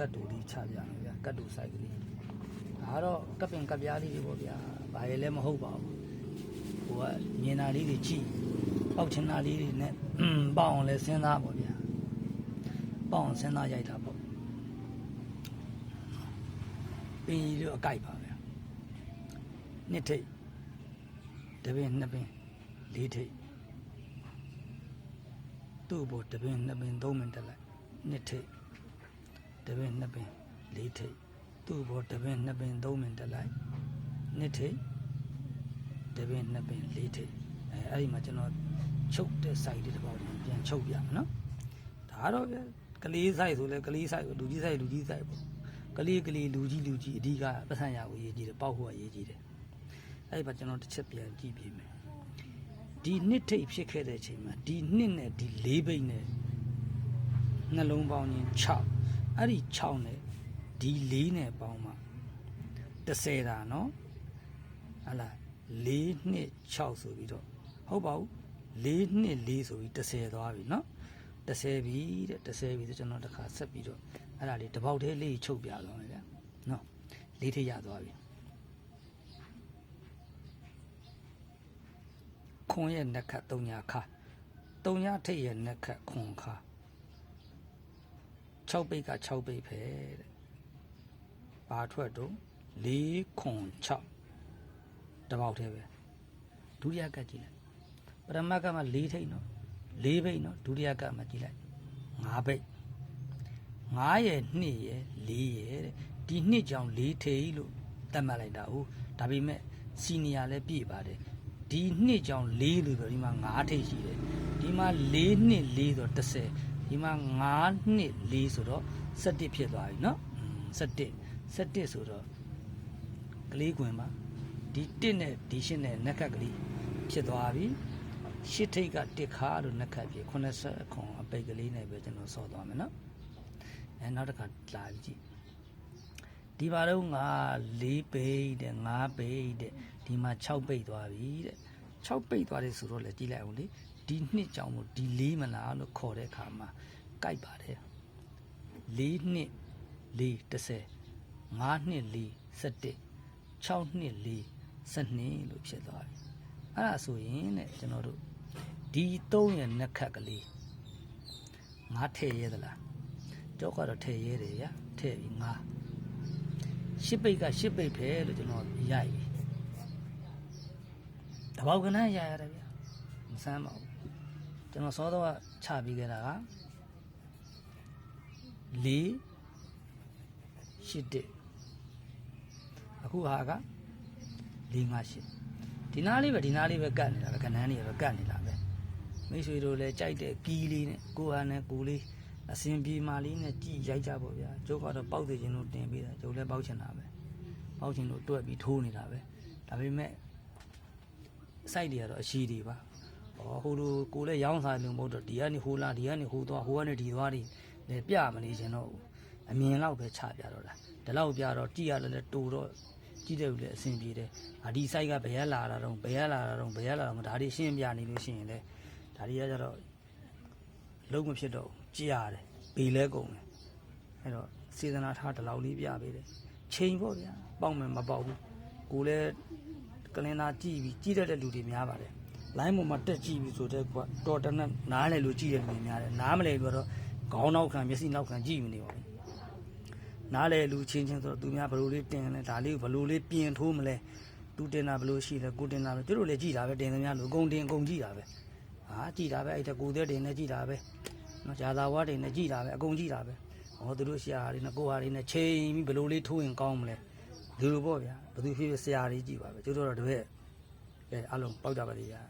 ကတ်တူလေးချပြမယ်ဗျာကတ်တူဆိုင်ကလေးဒါကတော့ကပ်ပင်ကပ်ပြားလေးတွေပေါ့ဗျာဘာရဲလည်းမဟုတ်ပါဘူးဟိုကမြင်တာလေးတွေကြည့်ပေါက်ချင်တာလေးတွေနဲ့ပေါက်အောင်လဲစဉ်းစားပေါ့ဗျာပေါက်အောင်စဉ်းစားရိုက်တာပေါ့ပင်ကြီးတို့အကြိုက်ပါဗျာနှစ်ထိတ်တစ်ပင်နှစ်ပင်လေးထိတ်သူ့ဘောတစ်ပင်နှစ်ပင်သုံးပင်တက်လိုက်နှစ်ထိတ်တစ် ပင်နှစ်ပင်လေးထိတ်သူ့ဘောတစ်ပင်နှစ်ပင်သုံးပင်တက်လိုက်နှစ်ထိတ်တစ်ပင်နှစ်ပင်လေးထိတ်အဲအဲ့ဒီမှာကျွန်တော်ချုပ်တဲ့ site တွေတစ်ပေါက်ပြန်ချုပ်ပြမယ်နော်ဒါတော့ဗျာကလေး site ဆိုလဲကလေး site လူကြီး site လူကြီး site ပေါ့ကလေးကလေးလူကြီးလူကြီးအဓိကပတ်စံရကိုရေးကြည့်တယ်ပေါက်ဖို့ရေးကြည့်တယ်အဲ့ဒီမှာကျွန်တော်တစ်ချက်ပြန်ကြည့်ပြမယ်ဒီနှစ်ထိတ်ဖြစ်ခဲ့တဲ့အချိန်မှာဒီနှစ်နဲ့ဒီလေးဘိတ်နဲ့နှလုံးပေါင်းချင်း6 အဲ့ဒီ6နဲ့ဒီ4နဲ့ပေါင်းမှ30တာနော်ဟလာ4နှစ်6ဆိုပြီးတော့ဟုတ်ပါဘူး4နှစ်4ဆိုပြီး30သွားပြီနော်30ပြီတဲ့30ပြီဆိုကျွန်တော်တစ်ခါဆက်ပြီးတော့အဲ့ဒါလေးတစ်ပေါက်သေးလေးချုပ်ပြတော့မယ်ဗျနော်လေးထိရသွားပြီခွန်ရဲ့နှက်ခတ်၃ညခါ၃ညထိပ်ရဲ့နှက်ခတ်ခွန်ခါ 6ပိတ်က6ပိတ်ပဲတဲ့ဘာထွက်တော့4ခွန်6တပေါက်သေးပဲဒုတိယကတ်ကြည့်လိုက်ပရမတ်ကမှ4ထိတ်နော်4ပိတ်နော်ဒုတိယကတ်မှကြည့်လိုက်5ပိတ်9ရဲ့2ရဲ့4ရဲ့တဲ့ဒီနှစ်ကြောင်4ထိတ်လို့တတ်မှတ်လိုက်တာဟုတ်ဒါပေမဲ့စီနီယာလည်းပြည့်ပါတယ်ဒီနှစ်ကြောင်4လို့ပြောဒီမှာ9ထိတ်ရှိတယ်ဒီမှာ4နှစ်4ဆိုတော့30 ဒီမှာ9နှစ်4ဆိုတော့17ဖြစ်သွားပြီเนาะ17 17ဆိုတော့ကလေးကွင်ပါဒီ1နဲ့ဒီ8နဲ့နက်ကတ်ကလေးဖြစ်သွားပြီရှစ်ထိတ်ကတစ်ခါလို့နက်ခတ်ပြေ80ခွန်အပိတ်ကလေးနဲ့ပဲကျွန်တော်ဆော့သွားမယ်နော်အဲနောက်တစ်ခါလာကြည့်ဒီပါတော့ငါ၄ပိတ်တဲ့၅ပိတ်တဲ့ဒီမှာ6ပိတ်သွားပြီတဲ့6ပိတ်သွားတယ်ဆိုတော့လေကြည့်လိုက်အောင်လေ ဒီနှစ်ကြောင်မို့ဒီ၄မလားလို့ခေါ်တဲ့အခါမှာကြိုက်ပါတယ်၄နှစ်၄30 5နှစ်4 17 6နှစ်4 12လို့ဖြစ်သွားပြီအဲ့ဒါဆိုရင်တဲ့ကျွန်တော်တို့ဒီ3ရဲ့နှက်ခတ်ကလေးငါထည့်ရဲသလားတော့ကတော့ထည့်ရဲတယ်ဗျာထည့်ပြီးငါရှစ်ပိတ်ကရှစ်ပိတ်ပဲလို့ကျွန်တော်ရိုက်ပြီတပေါက်ကနန်းရရတယ်ဗျာမဆမ်းပါဘူး ကျွန်တော်စောတော့ချပြီးခဲ့တာက4ရှစ်တစ်အခုဟာက4 5 8ဒီနားလေးပဲဒီနားလေးပဲကတ်နေတာပဲခဏန်းလေးပဲကတ်နေတာပဲမိတ်ဆွေတို့လည်းကြိုက်တဲ့ကီးလေးနဲ့ကိုဟာနဲ့ကိုလေးအစင်ပြေမာလေးနဲ့ကြည်ရိုက်ကြပေါ့ဗျာကျုပ်ကတော့ပေါက်သေးခြင်းလို့တင်ပေးတာကျုပ်လည်းပေါက်ချင်တာပဲပေါက်ချင်လို့တွက်ပြီးထိုးနေတာပဲဒါပေမဲ့စိုက်တွေကတော့အရှိတွေပါ ဟောဟိုလိုကိုလည်းရောင်းစားလို့မဟုတ်တော့ဒီကနေဟိုလာဒီကနေဟိုသွားဟိုကနေဒီသွားတွေလည်းပြမနေချင်တော့ဘူးအမြင်လောက်ပဲချပြတော့တာဒီလောက်ပြတော့ကြည်ရတယ်လည်းတူတော့ကြည့်တယ်လို့လည်းအဆင်ပြေတယ်။အဒီ site ကဘယ်ရလာတာတော့ဘယ်ရလာတာတော့ဘယ်ရလာတော့ဒါတွေရှင်းပြနေလို့ရှိရင်လည်းဒါတွေကကြတော့လုံးမဖြစ်တော့ဘူးကြည်ရတယ်ဘေးလဲကုန်တယ်။အဲ့တော့စေတနာထားဒီလောက်လေးပြပေးတယ်။ချိန်ပေါ့ဗျာ။ပေါက်မယ်မပေါက်ဘူး။ကိုလည်းကလင်နာကြည့်ပြီးကြည့်တတ်တဲ့လူတွေများပါတယ်။ line ပေါ်မှာတက်ကြည့်ပြီးဆိုတော့တော်တနက်နားလေလို့ကြည့်တဲ့လူများတယ်။နားမလဲလို့တော့ခေါင်းနောက်ခံမျက်စိနောက်ခံကြည့်မနေပါဘူး။နားလေလူချင်းချင်းဆိုတော့သူများဘယ်လိုလေးတင်လဲဒါလေးကိုဘယ်လိုလေးပြင်ထိုးမလဲသူတင်တာဘယ်လိုရှိလဲကိုတင်တာပဲသူတို့လည်းကြည်တာပဲတင်သမျှလို့အကုန်တင်အကုန်ကြည်တာပဲဟာကြည်တာပဲအဲ့ဒါကိုသေးတင်နဲ့ကြည်တာပဲနော်ဂျာသာဝါတင်နဲ့ကြည်တာပဲအကုန်ကြည်တာပဲဟောသူတို့ဆရာတွေနဲ့ကိုဟာတွေနဲ့ချိန်ပြီးဘယ်လိုလေးထိုးရင်ကောင်းမလဲဒီလိုပေါ့ဗျာဘယ်သူဖြစ်ဖြစ်ဆရာတွေကြည်ပါပဲသူတို့တော့တပည့် အဲအလုံးပေါက်ကြပါလေဗျာ